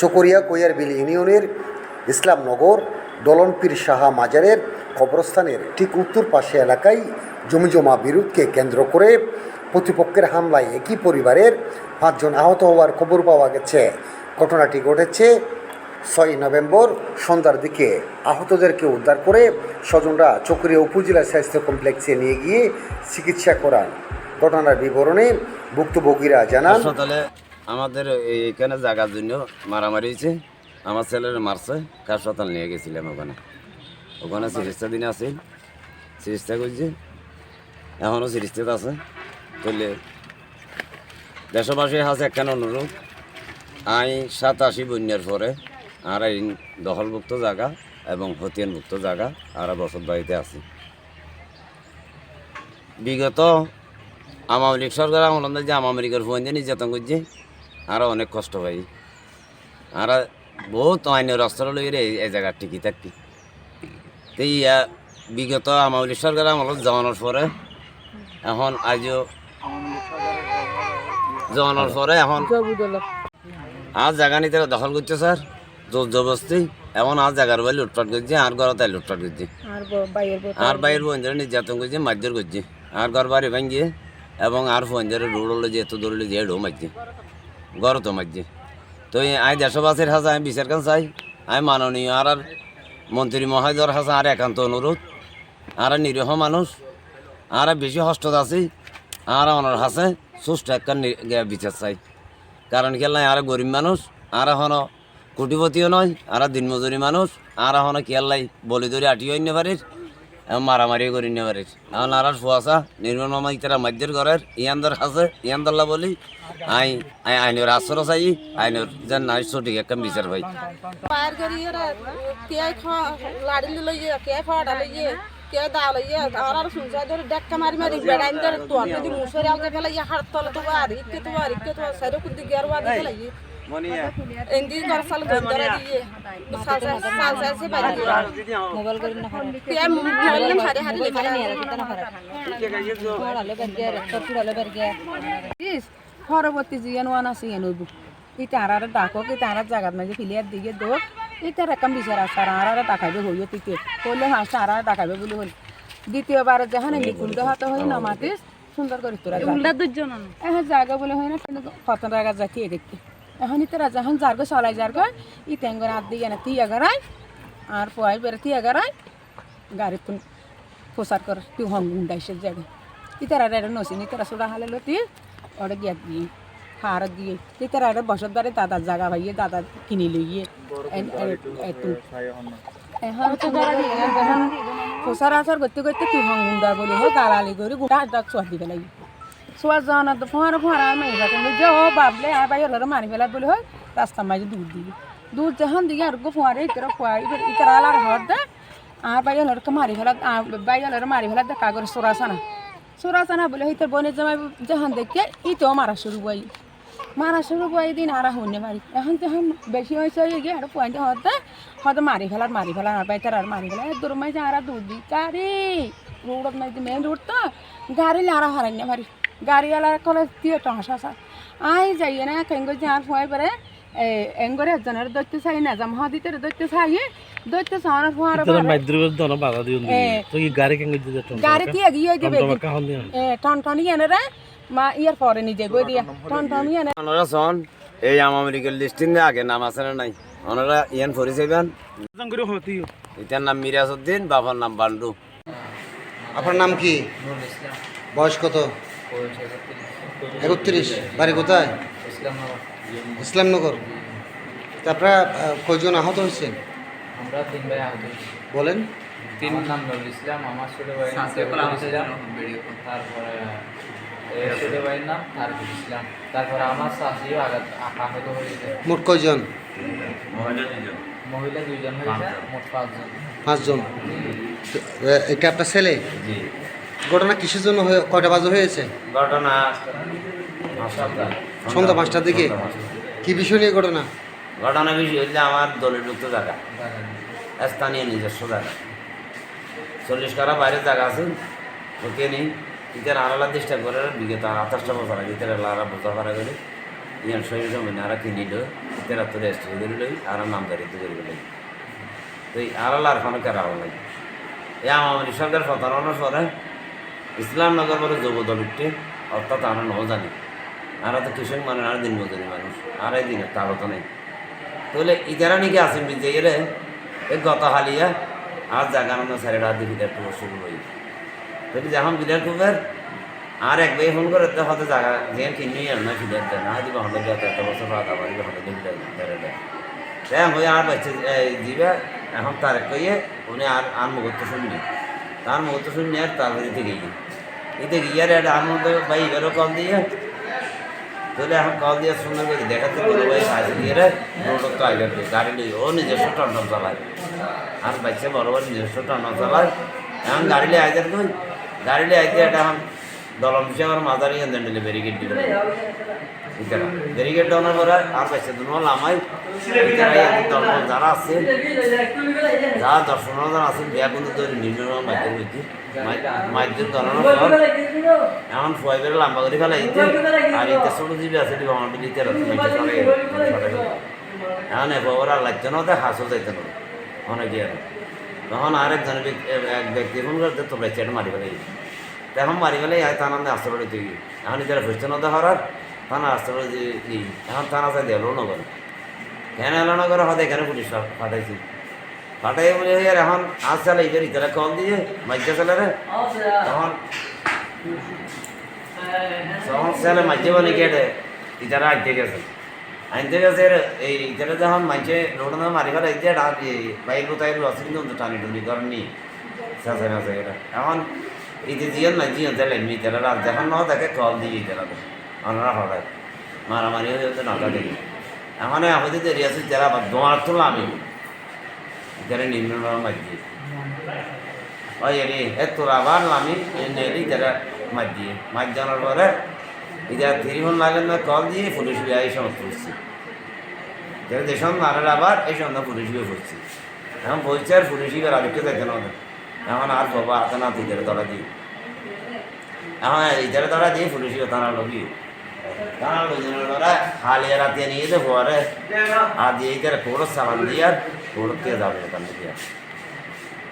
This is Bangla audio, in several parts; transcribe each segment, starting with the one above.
চকরিয়া কৈয়ারবিল ইউনিয়নের ইসলামনগর দলনপীর সাহা মাজারের কবরস্থানের ঠিক উত্তর পাশে এলাকায় জমিজমা বিরোধকে কেন্দ্র করে প্রতিপক্ষের হামলায় একই পরিবারের পাঁচজন আহত হওয়ার খবর পাওয়া গেছে। ঘটনাটি ঘটেছে ছয় নভেম্বর সন্ধ্যার দিকে। আহতদেরকে উদ্ধার করে স্বজনরা চকরিয়া উপজেলা স্বাস্থ্য কমপ্লেক্সে নিয়ে গিয়ে চিকিৎসা করান। ঘটনার বিবরণে ভুক্তভোগীরা জানান আমাদের এইখানে জায়গার জন্য মারামারি হয়েছে। আমার ছেলের মারছে হাসপাতাল নিয়ে গেছিলাম ওখানে। ওখানে চিকিৎসা দিনে আছে চিকিৎসা করছে। এখনও চিকিৎসাতে আছে। তাহলে দেশবাসীর কাছে একখানে অনুরোধ আই সাতাশি বন্যার পরে আর এই দখলভুক্ত জায়গা এবং হতিয়ানভুক্ত জায়গা আর বসত বাড়িতে আছি। বিগত আওয়ামী লীগ সরকার আমল যে আওয়ামী লীগের ফোন দিয়ে নির্যাতন করছে আরও অনেক কষ্ট পাই আর বহুত আইনের অস্ত্র লই রে এই জায়গার টিকি থাকি। তো ইয়া বিগত লীগ সরকার আমল জমানোর পরে এখন আজও জমানোর পরে এখন আর জায়গা নিতে দখল করছে স্যার জোর জবস্তি এখন আর জায়গার বাড়ি লুটপাট করছে আর ঘর তাই লুটপাট করছে। আর বাইরের বন্ধুরা নির্যাতন করছে মারধর করছে। আর ঘর বাড়ি ভাঙিয়ে এবং আর বন্ধুরা রোড হলো যে এত দৌড়লে যে এডো মারছে। ঘর তো মারছে তো আই দেশবাসীর হাসা আমি বিচার কান চাই। আমি মাননীয় আর আর মন্ত্রী মহোদয়ের হাসা আর একান্ত অনুরোধ। আর নিরীহ মানুষ। আর বেশি হস্ত আছে আর ওনার হাসে। সুস্থ একটা বিচার চাই। কারণ খেলাই আর গরিব মানুষ। আর এখন কোটিপতিও নয়। আর দিনমজুরি মানুষ। আর এখন খেলাই বলি ধরে আটিও অন্য এবং মারামারি করি নিতে পারিস এখন আর ফুয়াশা নির্মল মামা ইতারা মাধ্যের ঘরের ইয়ান্দর আছে ইয়ান্দরলা বলি আই আই আইনের আশ্রয় চাই আইনের যেন নাই সঠিক একটা বিচার ভাই পার করি এরা কে খা লাড়ি লইয়ে কে ফাড়া লইয়ে কে দা লইয়ে আর আর সুনসা ধরে ডাক্কা মারি মারি বেড়াইন ধরে তো আপনি দি মুসরে আলকে ফেলা ইয়া হাত তলে তো আর ইকে তো আর ইকে তো সাইরো কুদি গিয়ার ওয়া ফেলা ইয়ে এন্দি কর সাল গন্দরা দিয়ে সাল সাল সাল সাল সে পারি মোবাইল করি না কে মোবাইল না হারে হারে লেখা না পরবর্তী জিয়ান ওয়ান আছে ইয়ান হইব ই তারার ডাকো কি তারার জায়গাত মাঝে ফিলিয়ার দিকে দো তার একটা বিচার আছে আর আর ডাকাইবে হইও তিতে হইলে হাস তারা ডাকাইবে বলে হল দ্বিতীয়বার যখন কুলতে হাতে হয় না মাতিস সুন্দর করে তোরা উল্টা দুজন এখন জায়গা বলে হয় না কত জায়গা যাকে দেখতে এখন ইতারা যখন যারগো চলাই যারগো ই তেঙ্গর হাত দিয়ে না তিয়া গড়াই আর পোয়াই বেড়ে তিয়া গড়াই গাড়ি তুন প্রচার কর তুই হং গুন্ডাইসের জায়গা ইতারা রেড়ে নসিন ইতারা সোডা হালে লতি ওটা গিয়া দিয়ে হার দিয়ে ইতারা রেড়ে বসত বারে দাদার জায়গা ভাইয়ে দাদা কিনি লইয়ে এখন তো যখন প্রচার আচার করতে করতে তুই হং গুন্ডা বলি হয় গালালি করে হাত চোয়া দিবে লাগি চোয়া যাওয়া তো ফোঁয়ার ফোঁয়ার যে ও বাবলে আর বাইর হলে মারি ফেলা বলে, হয় রাস্তার মাঝে দুধ দিবি দুধ যখন দিকে আর গো ফোঁয়ারে ইতরা ফোঁয়া ইবার ইতরা আলার হর দে। আর বাইর হলে মারি ফেলা বাইর হলে মারি ফেলা দেখা করে সোরাসানা সোরাসানা বলে হইতে বনে জামাই যখন দেখে ই তো মারা শুরু বই মারা শুরু বই দিন আর হইনে মারি এখন যখন বেশি হয়েছে হয়ে গিয়ে আর পয়েন্ট হতে হয়তো মারি ফেলার মারি ফেলার আর বাইতার আর মারি ফেলা দূর মাঝে আর দুধ দি, গাড়ি। রোডত মাঝে মেন রোড তো, গাড়ি লারা হারাই মারি গাড়িওয়ালার কলে দিয়ে টহাসা সা আই যাইয়ে না কেঙ্গো যার ফুয়াই পরে এঙ্গরে একজনের দৈত্য চাই না যাম হাদিতের দৈত্য চাই দৈত্য চাওয়ার ফুয়ার তোরা মাইদ্রবের দন বাধা দিও এ। তো কি গাড়ি কেন দিতে টন গাড়ি কি এগিয়ে যাবে টন এ টন টনি এনে রে মা ইয়ার পরে নিজে গই দিয়া। টন টনি এনে। ওনারা শোন এই আওয়ামী লীগের লিস্টিং আগে নাম আছে না নাই? ওনারা ইয়ান করে হতি এটার নাম মিরাজ উদ্দিন বাবার নাম বান্ডু। আপনার নাম কি? বয়স কত? একত্রিশ। বাড়ি কোথায়? ইসলামনগর। আপনারা কয়জন আহত হয়েছেন? আমরা তিন ভাই আহত বলেন। তিন নাম নুরুল ইসলাম আমার ছোট ভাই নাম ইসলাম তারপরে ছোট ভাইয়ের নাম তারকুল ইসলাম তারপরে আমার শাশিও আঘাত আহত হয়েছে। মোট কয়জন? মহিলা দুইজন। হয়েছে মোট পাঁচজন। পাঁচজন। এটা আপনার ছেলে? জি। ঘটনা কিসের জন্য কয়টা বাজে হয়েছে? ঘটনা সন্ধ্যা পাঁচটার দিকে? কি বিষয় নিয়ে ঘটনা? ঘটনা বিষয় হচ্ছে আমার দলিলভুক্ত জায়গা। স্থানীয় নিজস্ব জায়গা। চল্লিশ কারা বাইরের জায়গা আছে। ওকে নেই ইতার আড়ালা চেষ্টা করে বিগত আঠাশটা বছর আগে ইতার আড়ালা বোঝা করা। গেলে ইয়ার শরীর জমিন আর কিনিল তেরা তো রেস্ট করে লই আর নামদারি তো করে লই তো এই আড়ালার কোনো কেরা হলাই এ আমাদের সরকার প্রতারণার পরে ইসলামনগর বলে যুবদল উঠতে অর্থাৎ আমরা নও জানি। আমরা তো কৃষক মানুষ আর দিন মজুরি মানুষ, আর এই দিনের তারও তো নেই। তাহলে ইতারা নাকি আসেন বিজে এরে এ গত হালিয়া, আর জাগানো সাড়ে রাত বিদায় টুকু শুরু হই তাহলে যখন বিদায় টুকের আর এক ভাই ফোন করে তো হয়তো জায়গা যে কিনে আর না ফিরে দেয়, না দিবা হলে যত এত বছর রাত আবার হলে বিদায় দেয় তাই আর বাচ্চা দিবে এখন তার কইয়ে, উনি আর আর মুহূর্ত শুননি। তার মুহূর্ত শুননি আর তারপরে দিতে গিয়ে। গিয়ে আর আর মধ্যে ভাই এরও কল দিয়ে। তাহলে এখন কল দিয়ে সুন্দর করে দেখাতে বলে ভাই সাজে দিয়ে রে। রোডত তো আগে গাড়ি লই ও নিজস্ব টন্টন চালায়। আর বাচ্চা বড় বড় নিজস্ব টন্টন চালায়। এখন গাড়ি লিয়ে আইজার কই? গাড়ি লিয়ে আইতে এটা এখন দলম হিসেবে আমার মাদারি এনে দিলে ব্যারিকেড দিবে ইতারা ব্যারিকেড দেওয়ার পরে আর বাচ্চা দুনো লামাই ইতারা এই দল যারা আছে, যারা দর্শন যারা আছে, বিয়া কিন্তু ধরে নির্ণয় মাধ্যম হইতে মাধ্যম ধরানোর পর এখন ফুয়াই বেড়ে লম্বা করে ফেলাই দিতে, আর ইতে ছোট জিবি আছে দিবা আমার দিতে। এখন এবার আর লাগছে না হাসও যাইতে না অনেকে আর। তখন আরেকজন এক ব্যক্তি ফোন করতে তো বেচাটা মারি ফেলাই তখন মারি আর তার নামে পারে তুই। এখন ফুসছে না হরার থানা আসতে পারে যে ই এখন থানা চাই এলো না করে কেন এলো না করে হয়তো এখানে পুলিশ পাঠাইছি? পাঠাই বলে এখন আজ চালে এবার ইতারা কল দিয়ে মাইকা চালারে তখন তখন ছেলে মাঝে বলে গেটে ইতারা আনতে গেছে। আনতে গেছে এই ইতারা যখন মাঝে রোড না মারি ফেলে ইতে বাইক তাই কিন্তু টানি টুনি সাথে সাথে এখন ইতে জিয়ন না জিয়ন তাহলে এমনি ইতারা রাত যখন ন তাকে কল দিয়ে ইতারা ওনারা হঠাৎ মারামারি হয়ে যেতে নটা দেখি। এখন আমাদের দেরি আছে যারা আবার দোয়ার তুলা আমি। যারা নিম্ন মাঝে ওই এরি এ তোর আবার নামি নেলি যারা দিয়ে। মাছ জানার পরে এটা তিরিফোন লাগেন না, কল দিয়ে পুলিশ বিয়ে এই সমস্ত করছি। যারা দেশম মারের আবার, এই সন্ধ্যা পুলিশ বিয়ে করছি। এখন বলছে আর পুলিশ বিয়ে আরেকটু দেখে না ওদের। এখন আর বাবা হাতে না তুই ধরা দিই এখন ইধারে ধরা দিয়ে পুলিশ বিয়ে তারা লগি তারা লোকজনের ধরা হালিয়া রাতে নিয়ে যে পরে আর দিয়ে ইধারে কোড়ো সামান দিয়ে আর কোড়ো কে যাবে ওখানে দিয়ে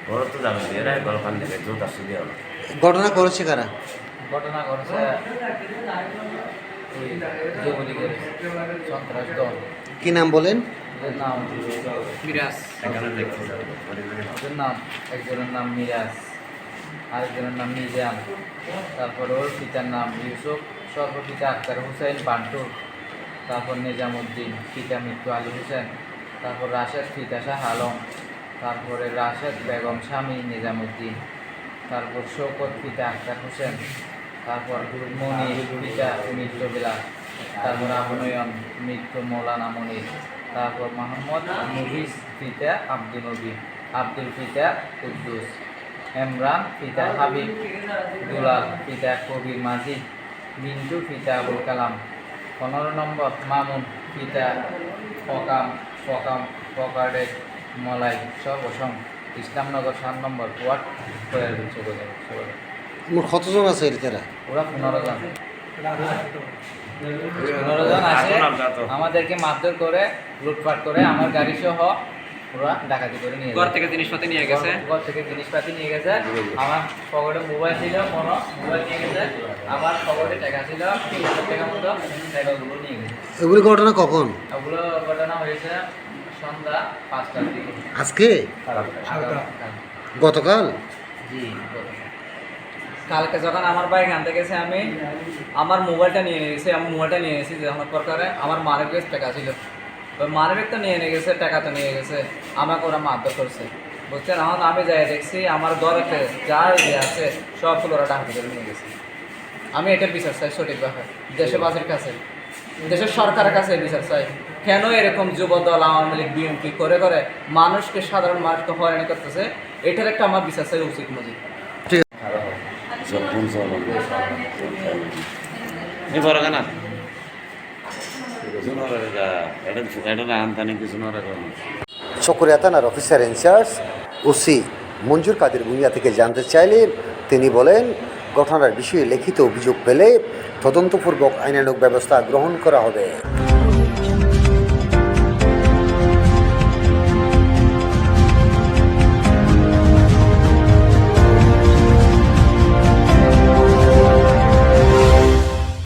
ওর তো যাবে দিয়ে রে গলখান থেকে আসছে দিয়ে হলো ঘটনা করেছে কারা? ঘটনা দল। কি নাম বলেন? ওদের নাম মিরাজ। ওদের নাম একজনের নাম মিরাজ আরেকজনের নাম মিজান। তারপর ওর পিতার নাম ইউসুফ সর্বপিতা আক্তার হুসেন বান্টু তারপর নিজামুদ্দিন পিতা মৃত্যু আলী হোসেন। তারপর রাশেদ পিতা শাহ আলম। তারপরে রাশেদ বেগম স্বামী নিজামুদ্দিন। তারপর শৌকত পিতা আক্তার হোসেন। তারপর মনি পিতা মৃত্যু বিলাস। তারপর আবনয়ন মৃত্যু মৌলানা মনির। তারপর মোহাম্মদ মুহিস পিতা আব্দুল নবী আব্দুল পিতা কুদ্দুস এমরান পিতা হাবিব দুলাল পিতা কবির মাজিদ মিন্টু পিতা আবুল কালাম পনেরো নম্বর মামুন পিতা ফকাম ফকাম ফকাডে মলাই সর্বসং ইসলামনগর সাত নম্বর ওয়ার্ড কতজন আছে ওরা পনেরো জন। পনেরো জন আসে আমাদেরকে মারধর করে লুটপাট করে আমার গাড়ি সহ ওরা ডাকাতি করে নিয়ে ঘর থেকে জিনিসপাতি নিয়ে গেছে। ঘর থেকে জিনিসপাতি নিয়ে গেছে। আমার পকেটে মোবাইল ছিল কোনো মোবাইল নিয়ে গেছে। আমার পকেটে টাকা ছিল তিন হাজার টাকা মতো টাকাগুলো নিয়ে গেছে। এগুলি ঘটনা কখন? ওগুলো ঘটনা হয়েছে সন্ধ্যা পাঁচটার দিকে। আজকে? গতকাল? জি কালকে যখন আমার ভাই আনতে গেছে, আমি আমার মোবাইলটা নিয়ে নিয়ে গেছি আমি মোবাইলটা নিয়ে গেছি যখন পরকারে আমার মানের বেশ টাকা ছিল। ওই তো নিয়ে নিয়ে গেছে, টাকা তো নিয়ে গেছে, আমাকে ওরা মারধর করছে। বুঝছেন? এখন আমি যাই দেখছি, আমার ঘরেতে যা ইয়ে আছে, সবগুলো ওরা ডাকাতি করে নিয়ে গেছে। আমি এটার বিচার চাই সঠিকভাবে দেশবাসীর কাছে, দেশের সরকারের কাছে বিচার চাই। কেন এরকম যুব দল আওয়ামী লীগ, বিএনপি করে করে মানুষকে সাধারণ মানুষকে হয়রানি করতেছে? এটার একটা আমার বিচার চাই উচিত মজিদ। এই বড় কেনা চকরিয়া থানার officer in charge OC Manjur Kader Bhuiyan থেকে জানতে চাইলে তিনি বলেন ঘটনার বিষয়ে লিখিত অভিযোগ পেলে তদন্তপূর্বক আইনানুগ ব্যবস্থা গ্রহণ করা হবে।